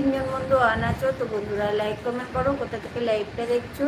তিনজন বন্ধু আনাচো তো বন্ধুরা লাইক কমেন্ট করো কোথা থেকে লাইভটা দেখছ?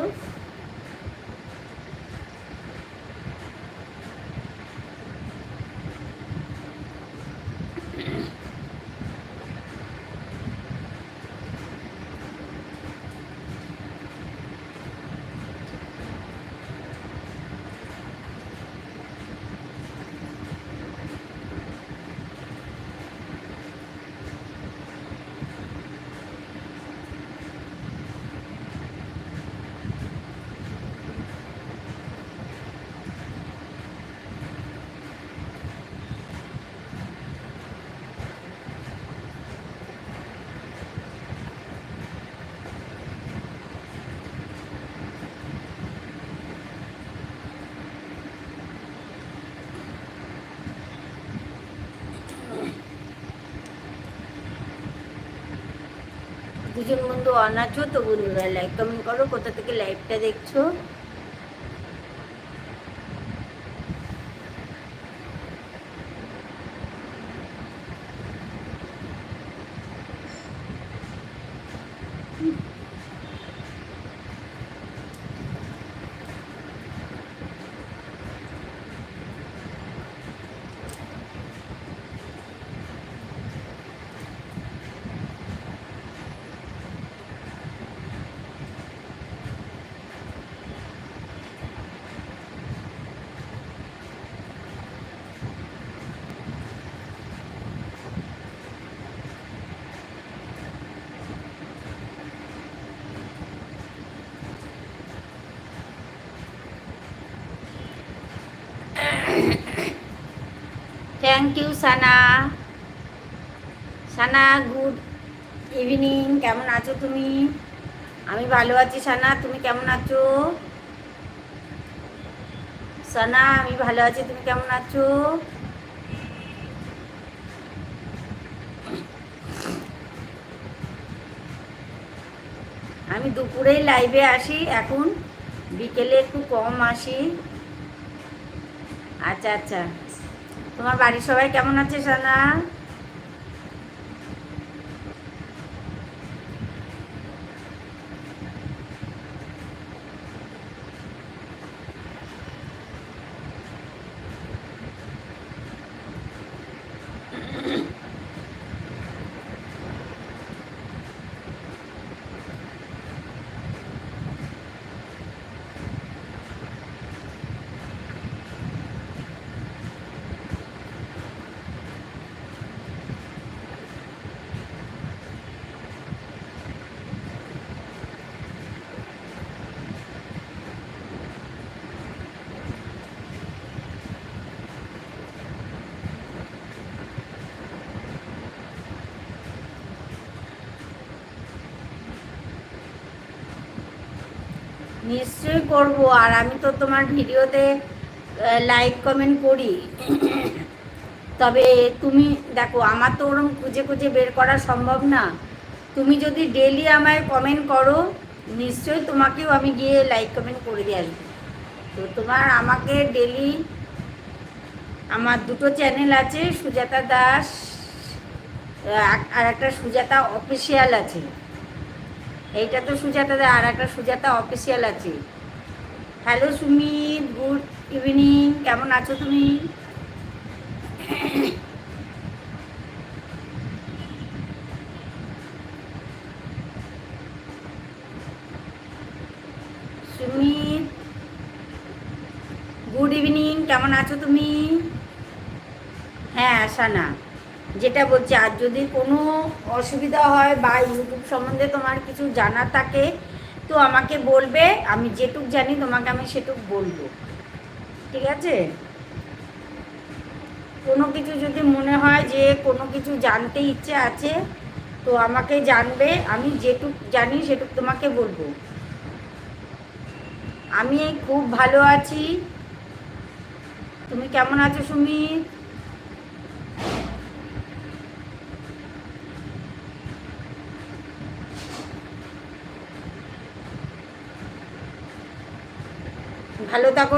দুজন বন্ধু অন আছো তো বন্ধুরা লাইক কমেন্ট করো কোথা থেকে লাইভটা দেখছ? Thank you Sana Sana good evening কেমন আছো তুমি? আমি ভালো আছি সানা তুমি কেমন আছো? সানা আমি ভালো আছি, তুমি কেমন আছো? আমি দুপুরেই লাইভে আসি, এখন বিকেলে একটু কম আসি। আচ্ছা আচ্ছা। তোমার বাড়ির সবাই কেমন আছে সানা? নিশ্চয়ই করব। আর আমি তো তোমার ভিডিওতে লাইক কমেন্ট করি। তবে তুমি দেখো, আমার তো ওরম খুঁজে খুঁজে বের করা সম্ভব না। তুমি যদি ডেলি আমায় কমেন্ট করো, নিশ্চয়ই তোমাকেও আমি গিয়ে লাইক কমেন্ট করে দিয়ে আসব। তো তোমার আমাকে ডেলি আমার দুটো চ্যানেল আছে, সুজাতা দাস আর একটা সুজাতা অফিসিয়াল আছে। এইটা তো সুজাতা দা, আর একটা সুজাতা অফিসিয়াল আছে। হ্যালো সুমিত গুড ইভিনিং কেমন আছো তুমি? সুমিত গুড ইভিনিং কেমন আছো তুমি? হ্যাঁ সানা যেটা বলছি, আর যদি কোনো অসুবিধা হয় বা ইউটিউব সম্বন্ধে তোমার কিছু জানার থাকে, তো আমাকে বলবে, আমি যেটুক জানি তোমাকে আমি সেটুক বলব। ঠিক আছে? কোনো কিছু যদি মনে হয় যে কোনো কিছু জানতে ইচ্ছে আছে, তো আমাকে জানবে, আমি যেটুক জানি সেটুক তোমাকে বলব। আমি খুব ভালো আছি। তুমি কেমন আছো সুমিত? ভালো থাকো